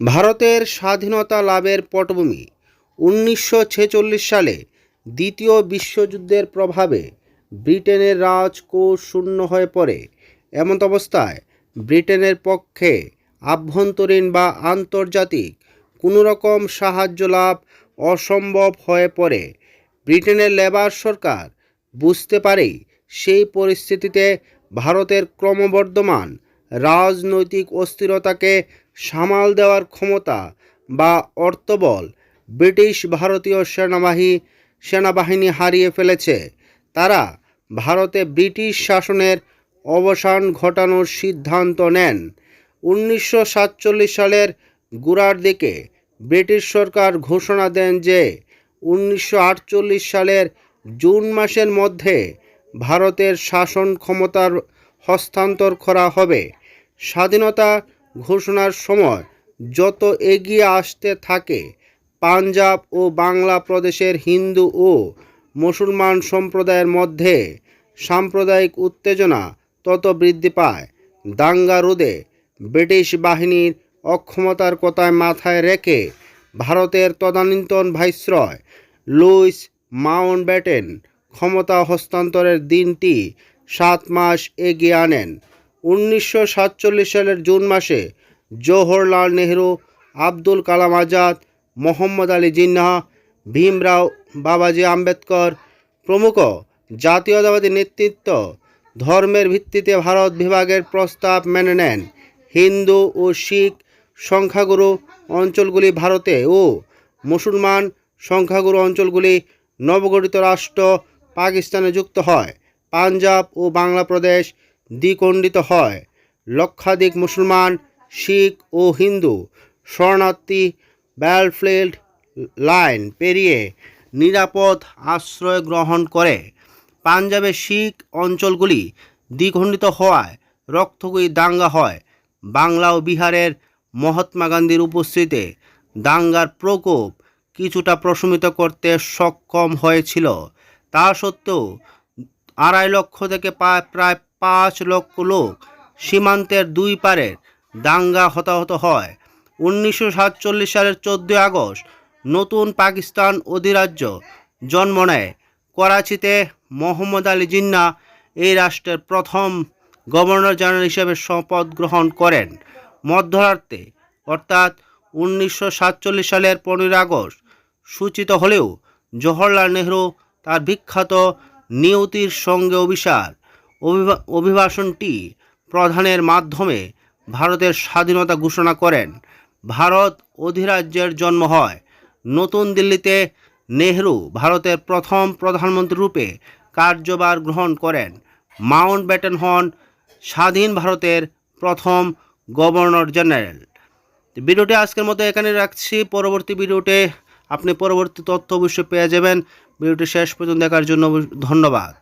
ভারতের স্বাধীনতা লাভের পটভূমি উনিশশো ছেচল্লিশ সালে দ্বিতীয় বিশ্বযুদ্ধের প্রভাবে ব্রিটেনের রাজকোষ শূন্য হয়ে পড়ে। এমত অবস্থায় ব্রিটেনের পক্ষে আভ্যন্তরীণ বা আন্তর্জাতিক কোনো রকম সাহায্য লাভ অসম্ভব হয়ে পড়ে। ব্রিটেনের লেবার সরকার বুঝতে পারে সেই পরিস্থিতিতে ভারতের ক্রমবর্ধমান রাজনৈতিক অস্থিরতাকে সামাল দেওয়ার ক্ষমতা বা অর্থবল ব্রিটিশ ভারতীয় সেনাবাহিনী সেনাবাহিনী হারিয়ে ফেলেছে। তারা ভারতে ব্রিটিশ শাসনের অবসান ঘটানোর সিদ্ধান্ত নেন। উনিশশো সাতচল্লিশ সালের গোড়ার দিকে ব্রিটিশ সরকার ঘোষণা দেন যে উনিশশো আটচল্লিশ সালের জুন মাসের মধ্যে ভারতের শাসন ক্ষমতার হস্তান্তর করা হবে। স্বাধীনতা ঘোষণার সময় যত এগিয়ে আসতে থাকে, পাঞ্জাব ও বাংলা প্রদেশের হিন্দু ও মুসলমান সম্প্রদায়ের মধ্যে সাম্প্রদায়িক উত্তেজনা তত বৃদ্ধি পায়। দাঙ্গা রোধে ব্রিটিশ বাহিনীর অক্ষমতার কথায় মাথায় রেখে ভারতের তদানীন্তন ভাইসরয় লুইস মাউন্ট ব্যাটেন ক্ষমতা হস্তান্তরের দিনটি সাত মাস এগিয়ে আনেন। উনিশশো সাতচল্লিশ সালের জুন মাসে জওহরলাল নেহরু, আব্দুল কালাম আজাদ, মোহাম্মদ আলী জিন্নাহ, ভীমরাও বাবাজি আম্বেদকর প্রমুখ জাতীয়তাবাদী নেতৃত্ব ধর্মের ভিত্তিতে ভারত বিভাগের প্রস্তাব মেনে নেন। হিন্দু ও শিখ সংখ্যাগুরু অঞ্চলগুলি ভারতে ও মুসলমান সংখ্যাগুরু অঞ্চলগুলি নবগঠিত রাষ্ট্র পাকিস্তানে যুক্ত হয়। পাঞ্জাব ও বাংলা প্রদেশ দ্বিখণ্ডিত হয়। লক্ষাধিক মুসলমান, শিখ ও হিন্দু শরণার্থী ব্যালফিল্ড লাইন পেরিয়ে নিরাপদ আশ্রয় গ্রহণ করে। পাঞ্জাবের শিখ অঞ্চলগুলি দ্বিখণ্ডিত হওয়ায় রক্তকয়ী দাঙ্গা হয়। বাংলা ও বিহারের মহাত্মা গান্ধীর উপস্থিতিতে দাঙ্গার প্রকোপ কিছুটা প্রশমিত করতে সক্ষম হয়েছিল। তা সত্ত্বেও আড়াই লক্ষ থেকে প্রায় পাঁচ লক্ষ লোক। সীমান্তের দুই পারের দাঙ্গা হতাহত হয়। উনিশশো সাতচল্লিশ সালের চোদ্দোই আগস্ট নতুন পাকিস্তান অধিরাজ্য জন্ম নেয়। করাচিতে মোহাম্মদ আলী জিন্না এই রাষ্ট্রের প্রথম গভর্নর জেনারেল হিসেবে শপথ গ্রহণ করেন। মধ্যরাতে, অর্থাৎ উনিশশো সাতচল্লিশ সালের পনেরোই আগস্ট, সূচিত হলেও জওহরলাল নেহরু তার বিখ্যাত নিয়তির সঙ্গে অভিভা- অভিভাষণটি প্রধানের মাধ্যমে ভারতের স্বাধীনতা ঘোষণা করেন। ভারত অধিরাজ্যের জন্ম হয়। নতুন দিল্লিতে নেহরু ভারতের প্রথম প্রধানমন্ত্রী রূপে কার্যভার গ্রহণ করেন। মাউন্ট ব্যাটন হন স্বাধীন ভারতের প্রথম গভর্নর জেনারেল। ভিডিওটি আজকের মতো এখানে রাখছি। পরবর্তী ভিডিওতে আপনি পরবর্তী তথ্য অবশ্যই পেয়ে যাবেন। ভিডিওটি শেষ পর্যন্ত দেখার জন্য ধন্যবাদ।